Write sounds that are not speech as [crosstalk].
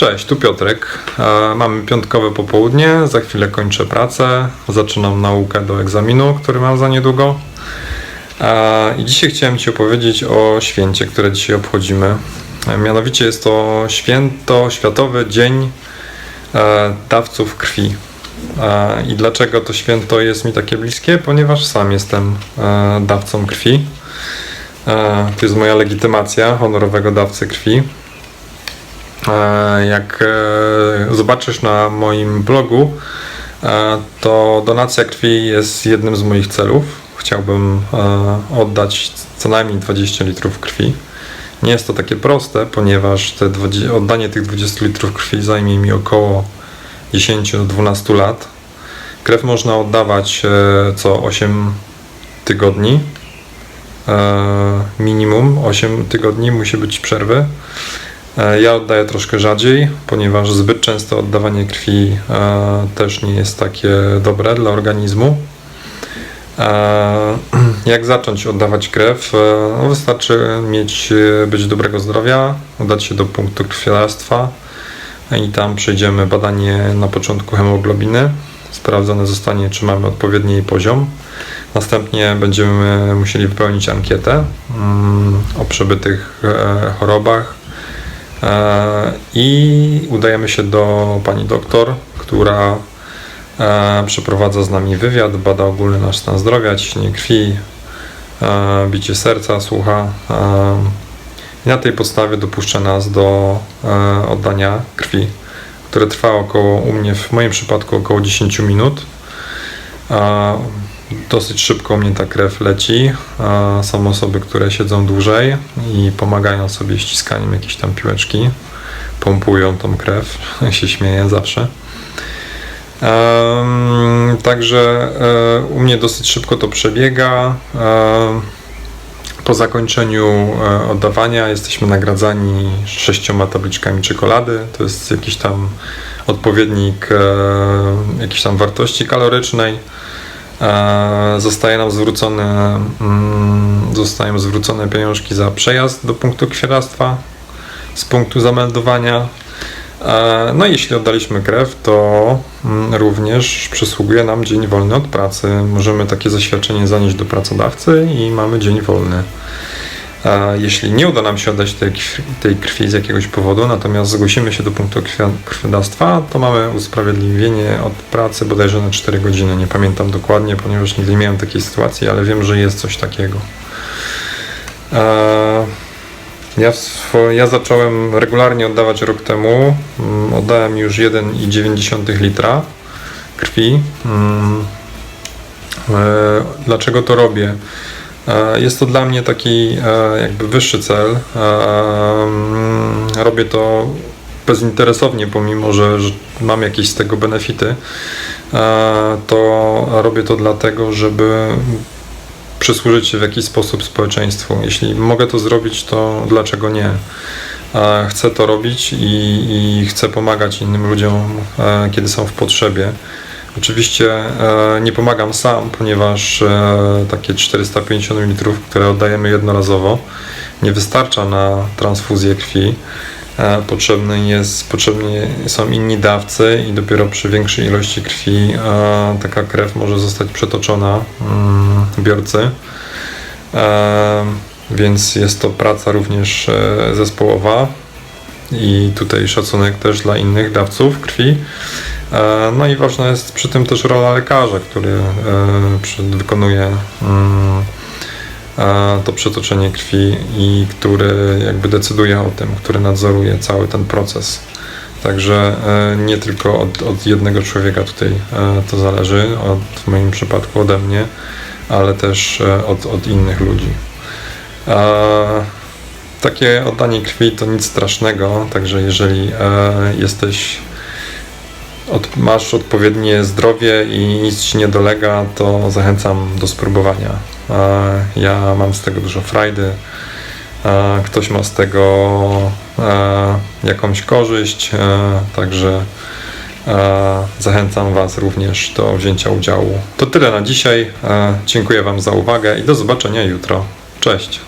Cześć, tu Piotrek. E, Mamy piątkowe popołudnie, za chwilę kończę pracę, zaczynam naukę do egzaminu, który mam za niedługo. E, I dzisiaj chciałem Ci opowiedzieć o święcie, które dzisiaj obchodzimy. E, Mianowicie jest to święto, Światowy Dzień Dawców Krwi. I dlaczego to święto jest mi takie bliskie? Ponieważ sam jestem dawcą krwi. To jest moja legitymacja honorowego dawcy krwi. E, Jak e, zobaczysz na moim blogu, e, to donacja krwi jest jednym z moich celów. Chciałbym oddać co najmniej 20 litrów krwi. Nie jest to takie proste, ponieważ te 20, oddanie tych 20 litrów krwi zajmie mi około 10 do 12 lat. Krew można oddawać co 8 tygodni. Minimum 8 tygodni musi być przerwy. E, Ja oddaję troszkę rzadziej, ponieważ zbyt częste oddawanie krwi e, też nie jest takie dobre dla organizmu. E, [clears throat] Jak zacząć oddawać krew? No wystarczy mieć, być dobrego zdrowia, udać się do punktu krwiodawstwa i tam przejdziemy badanie na początku hemoglobiny. Sprawdzone zostanie, czy mamy odpowiedni poziom. Następnie będziemy musieli wypełnić ankietę mm, o przebytych chorobach, i udajemy się do pani doktor, która e, przeprowadza z nami wywiad, bada ogólny nasz stan zdrowia, ciśnienie krwi, e, bicie serca, słucha. e, I na tej podstawie dopuszcza nas do oddania krwi, które trwa około, u mnie w moim przypadku około 10 minut. Dosyć szybko mnie ta krew leci. Są osoby, które siedzą dłużej i pomagają sobie ściskaniem jakiejś tam piłeczki. Pompują tą krew. [laughs] się śmieję zawsze. Także e, u mnie dosyć szybko to przebiega. Po zakończeniu e, oddawania jesteśmy nagradzani sześcioma tabliczkami czekolady. To jest jakiś tam odpowiednik e, jakiejś tam wartości kalorycznej. E, Zostaje nam zwrócone, mm, zostają zwrócone pieniążki za przejazd do punktu kwieractwa z punktu zameldowania. E, No i jeśli oddaliśmy krew, to mm, również przysługuje nam dzień wolny od pracy. Możemy takie zaświadczenie zanieść do pracodawcy i mamy dzień wolny. Jeśli nie uda nam się oddać tej, tej krwi z jakiegoś powodu, natomiast zgłosimy się do punktu krwi- krwiodawstwa, to mamy usprawiedliwienie od pracy bodajże na 4 godziny. Nie pamiętam dokładnie, ponieważ nigdy nie miałem takiej sytuacji, ale wiem, że jest coś takiego. Ja, ja zacząłem regularnie oddawać rok temu. Mm, Oddałem już 1,9 litra krwi. Mm, e, Dlaczego to robię? E, Jest to dla mnie taki e, jakby wyższy cel. E, mm, Robię to bezinteresownie, pomimo że, mam jakieś z tego benefity. To robię to dlatego, żeby przysłużyć się w jakiś sposób społeczeństwu. Jeśli mogę to zrobić, to dlaczego nie? Chcę to robić i, i chcę pomagać innym ludziom, kiedy są w potrzebie. Oczywiście e, nie pomagam sam, ponieważ e, takie 450 ml, które oddajemy jednorazowo, nie wystarcza na transfuzję krwi. E, Potrzebny jest, potrzebni są inni dawcy i dopiero przy większej ilości krwi taka krew może zostać przetoczona mm, biorcy. Więc jest to praca również zespołowa i tutaj szacunek też dla innych dawców krwi. E, No i ważna jest przy tym też rola lekarza, który e, wykonuje mm, e, to przetoczenie krwi i który jakby decyduje o tym, który nadzoruje cały ten proces. Także nie tylko od, od jednego człowieka tutaj to zależy, od, w moim przypadku ode mnie, ale też od, od innych ludzi. Takie oddanie krwi to nic strasznego, także jeżeli e, jesteś od, masz odpowiednie zdrowie i nic ci nie dolega, to zachęcam do spróbowania. E, Ja mam z tego dużo frajdy. E, Ktoś ma z tego jakąś korzyść, także zachęcam Was również do wzięcia udziału. To tyle na dzisiaj. Dziękuję Wam za uwagę i do zobaczenia jutro. Cześć.